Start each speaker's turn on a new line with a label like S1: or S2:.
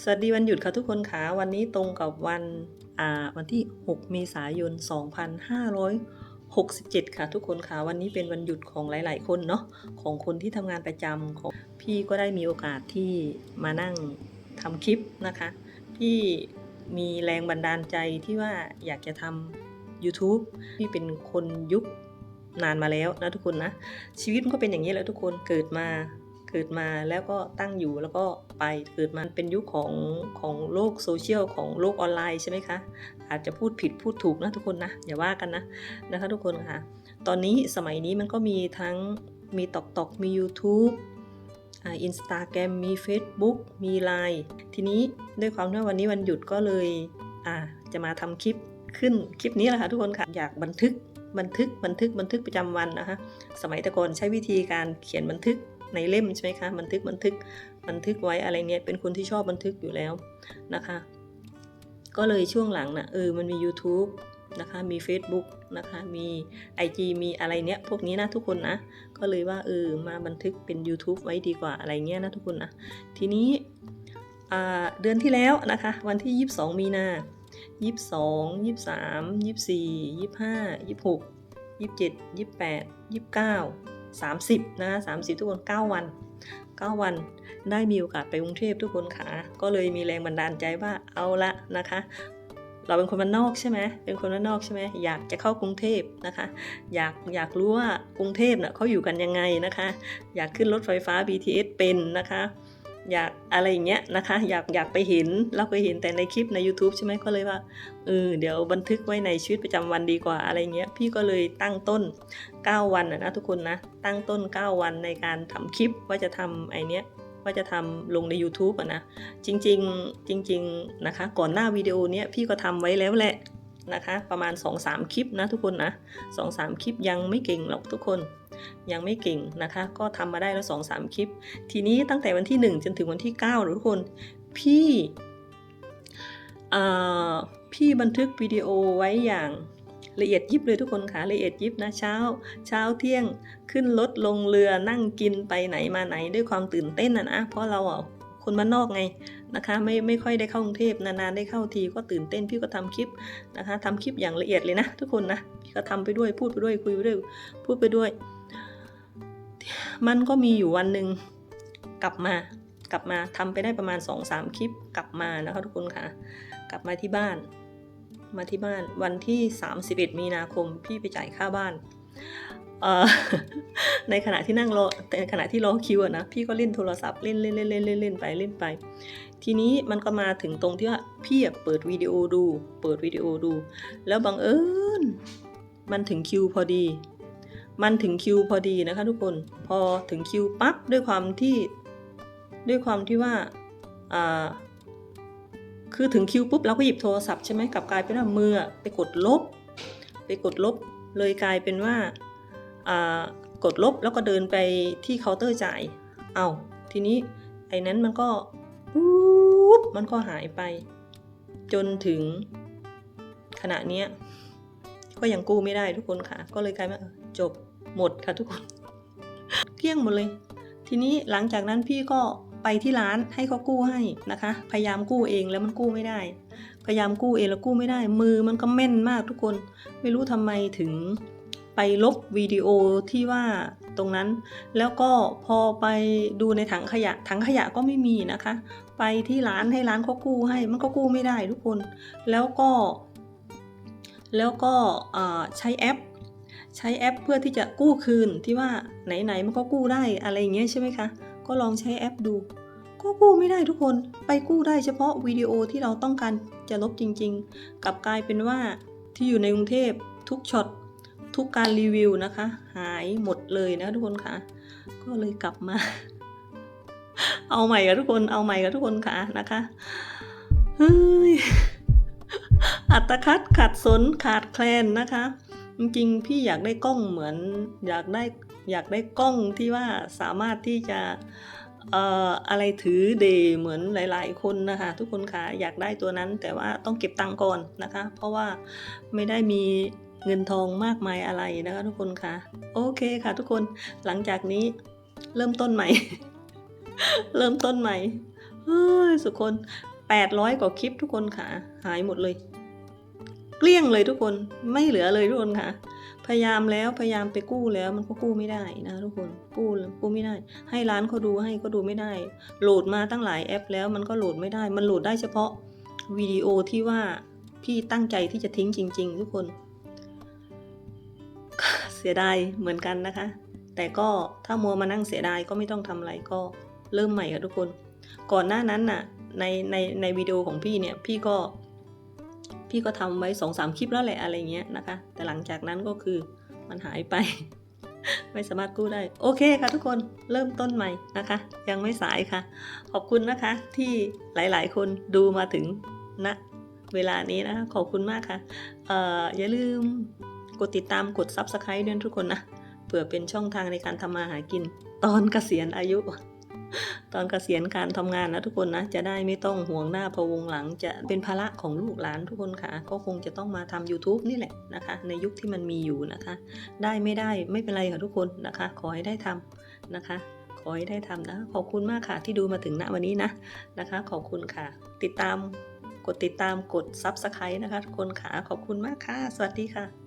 S1: สวัสดีวันหยุดค่ะทุกคนค่ะวันนี้ตรงกับวันวันที่ 6 เมษายน 2567 ค่ะทุกคนค่ะวันนี้เป็นวันหยุดของหลาย ๆ คนเนาะของคนที่ทำงานประจำของพี่ก็ได้มีโอกาสที่มานั่งทำคลิปนะคะพี่มีแรงบันดาลใจที่ว่าอยากจะทำ YouTube พี่เป็นคนยุคนานมาแล้วนะทุกคนนะชีวิตมันก็เป็นอย่างนี้แหล้วทุกคนเกิดมา เกิดมาแล้วก็ตั้งอยู่แล้วก็ไปเกิดมาเป็นยุคของของโลกโซเชียลของโลกออนไลน์ใช่ไหมคะอาจจะพูดผิดพูดถูกนะทุกคนนะอย่าว่ากันนะนะคะทุกคนค่ะ ตอนนี้สมัยนี้มันก็มีทั้งมีตอกตอกมี YouTube อินสตาแกรมมี Facebook มี Line ทีนี้ด้วยความที่วันนี้วันหยุดก็เลยจะมาทำคลิปขึ้นคลิปนี้แหละค่ะทุกคนค่ะ อยากบันทึกบันทึกบันทึกบันทึกประจำวันนะคะ สมัยต่ก่อนใช้วิธีการเขียนบันทึก ในเล่มใช่ไหมคะบันทึกบันทึกบันทึกไว้อะไรเนี้ยเป็นคนที่ชอบบันทึกอยู่แล้วนะคะ ก็เลยช่วงหลังนะ่ะเออมันมี YouTube นะคะมี Facebook นะคะมี IG มีอะไรเนี้ยพวกนี้นะทุกคนนะ ก็เลยว่าเออมาบันทึกเป็น YouTube ไว้ดีกว่าอะไรเงี้ยนะทุกคนนะ ทีนี้เดือนที่แล้วนะคะ วันที่ 22 มีนายี่สิบสองยี่สิบสามยี่สิบสี่ยี่สิบห้ายี่สิบหกยี่สิบเจ็ดยี่สิบแปดยี่สิบเก้า สามสิบนะสามสิบทุกคนเก้าวันเก้าวันได้มีโอกาสไปกรุงเทพทุกคนค่ะ ก็เลยมีแรงบันดาลใจว่าเอาละนะคะ เราเป็นคนบ้านนอกใช่ไหมเป็นคนบ้านนอกใช่ไหมอยากจะเข้ากรุงเทพนะคะ อยากอยากรู้ว่ากรุงเทพเน่ะเขาอยู่กันยังไงนะคะ อยากขึ้นรถไฟฟ้า BTS เป็นนะคะ อยากอะไรอย่างเงี้ยนะคะ อยากอยากไปเห็น เราเคยเห็นแต่ในคลิปใน YouTube ใช่ไหมก็เลยว่าเออเดี๋ยวบันทึกไว้ในชีวิตประจำวันดีกว่าอะไรเงี้ยพี่ก็เลยตั้งต้น 9 วันนะทุกคนนะ ตั้งต้น 9 วันในการทำคลิปว่าจะทำไอเนี้ยว่าจะทำลงใน YouTube อะนะ จริงๆจริง ๆนะคะ ก่อนหน้าวิดีโอเนี้ยพี่ก็ทำไว้แล้วแหละนะคะ ประมาณ 2-3 คลิปนะทุกคนนะ 2-3 คลิปยังไม่เก่งหรอกทุกคน ยังไม่เก่งนะคะ ก็ทำมาได้แล้ว2-3คลิป ทีนี้ตั้งแต่วันที่ 1 จนถึงวันที่9หรือทุกคนพี่พี่บันทึกวิดีโอไว้อย่างละเอียดยิบเลยทุกคนค่ะละเอียดยิบนะเช้า เช้าเที่ยงขึ้นรถลงเรือนั่งกินไปไหนมาไหนด้วยความตื่นเต้นนะนะเพราะเราอะ คนบ้านนอกไงนะคะไม่ไม่ค่อยได้เข้ากรุงเทพนานๆได้เข้าทีก็ตื่นเต้นพี่ก็ทำคลิปนะคะทำคลิปอย่างละเอียดเลยนะทุกคนนะพี่ก็ทำไปด้วยพูดไปด้วยคุยไปด้วยพูดไปด้วย มันก็มีอยู่วันหนึ่งกลับมากลับมาทำไปได้ประมาณ 2-3 คลิปกลับมานะคะทุกคนค่ะ กลับมาที่บ้าน มาที่บ้านวันที่ 31 มีนาคมพี่ไปจ่ายค่าบ้าน ในขณะที่นั่งรอในขณะที่รอคิวอะนะพี่ก็เล่นโทรศัพท์เล่นเล่นเล่นเล่นเล่นเล่นไปเล่นไป ทีนี้มันก็มาถึงตรงที่ว่าพี่เปิดวิดีโอดู เปิดวิดีโอดู แล้วบังเอิญมันถึงคิวพอดี มันถึงคิวพอดีนะคะทุกคนพอถึงคิวปั๊บด้วยความที่ด้วยความที่ว่าอ่าคือถึงคิวปุ๊บเราก็หยิบโทรศัพท์ใช่ไหมกลับกลายเป็นว่ามือไปกดลบ ไปกดลบเลยกลายเป็นว่า กดลบแล้วก็เดินไปที่เคาน์เตอร์จ่าย เอาทีนี้ไอ้นั้นมันก็ปุ๊บมันก็หายไป จนถึงขณะนี้ก็ยังกู้ไม่ได้ทุกคนค่ะ ก็เลยกลายเป็นจบหมดค่ะทุกคน เกลี้ยงหมดเลย ทีนี้หลังจากนั้นพี่ก็ไปที่ร้านให้เขากู้ให้นะคะ พยายามกู้เองแล้วมันกู้ไม่ได้ พยายามกู้เองแล้วกู้ไม่ได้ มือมันก็แม่นมากทุกคน ไม่รู้ทำไมถึง ไปลบวิดีโอที่ว่าตรงนั้น แล้วก็พอไปดูในถังขยะ ถังขยะก็ไม่มีนะคะ ไปที่ร้านให้ร้านเขากู้ให้ มันก็กู้ไม่ได้ทุกคน แล้วก็ แล้วก็ใช้แอป ใช้แอปเพื่อที่จะกู้คืนที่ว่าไหนๆมันก็กู้ได้อะไรอย่างเงี้ยใช่ไหมคะ ก็ลองใช้แอปดู ก็กู้ไม่ได้ทุกคน ไปกู้ได้เฉพาะวิดีโอที่เราต้องการจะลบจริงๆ กลับกลายเป็นว่าที่อยู่ในกรุงเทพทุกช็อต ทุกการรีวิวนะคะ หายหมดเลยนะทุกคนค่ะ ก็เลยกลับมา เอาใหม่กับทุกคนเอาใหม่กับทุกคนค่ะนะคะเฮ้ยอัตคัดขัดสนขาดแคลนนะคะ จริงๆพี่อยากได้กล้องเหมือน อยากได้อยากได้กล้องที่ว่าสามารถที่จะเอ่ออะไรถือเดย์เหมือนหลาย ๆ คนนะคะ ทุกคนค่ะอยากได้ตัวนั้นแต่ว่าต้องเก็บตังค์ก่อนนะคะ เพราะว่าไม่ได้มี เงินทองมากมายอะไรนะคะทุกคนคะโอเคค่ะทุกคนหลังจากนี้เริ่มต้นใหม่ เริ่มต้นใหม่เฮ้ยสุกคน 800 กว่าคลิปทุกคนค่ะ หายหมดเลย เกลี้ยงเลยทุกคนไม่เหลือเลยทุกคนค่ะ พยายามแล้วพยายามไปกู้แล้วมันก็กู้ไม่ได้นะทุกคนกู้กู้ไม่ได้ ให้ร้านเขาดูให้ก็ดูไม่ได้ โหลดมาตั้งหลายแอปแล้วมันก็โหลดไม่ได้ มันโหลดได้เฉพาะวิดีโอที่ว่าพี่ตั้งใจที่จะทิ้งจริง ๆ ทุกคน สียดายเหมือนกันนะคะ แต่ก็ถ้ามัวมานั่งเสียดายก็ไม่ต้องทำอะไรก็เริ่มใหม่ค่ะทุกคน ก่อนหน้านั้นน่ะในในในวิดีโอของพี่เนี่ยพี่ก็พี่ก็ทำไว้สองสามคลิปแล้วแหละอะไรเงี้ยนะคะ แต่หลังจากนั้นก็คือมันหายไป ไม่สามารถกู้ได้ โอเคค่ะทุกคนเริ่มต้นใหม่นะคะ ยังไม่สายค่ะ ขอบคุณนะคะที่หลาย ๆ คนดูมาถึงณเวลานี้นะคะขอบคุณมากค่ะเอออย่าลืม กดติดตามกด Subscribe ด้วยทุกคนนะเผื่อเป็นช่องทางในการทำมาหากิน ตอนเกษียณอายุ ตอนเกษียณการทำงานนะทุกคนนะ จะได้ไม่ต้องห่วงหน้าพะวงหลังจะเป็นภาระของลูกหลานทุกคนค่ะ ก็คงจะต้องมาทำ YouTube นี่แหละนะคะ ในยุคที่มันมีอยู่นะคะ ได้ไม่ได้ไม่เป็นไรค่ะทุกคนนะคะ ขอให้ได้ทำนะคะขอให้ได้ทำนะ ขอบคุณมากค่ะที่ดูมาถึงณวันนี้นะนะคะ ขอบคุณค่ะ ติดตามกดติดตามกด Subscribe นะคะ ทุกคนค่ะ ขอบคุณมากค่ะ สวัสดีค่ะ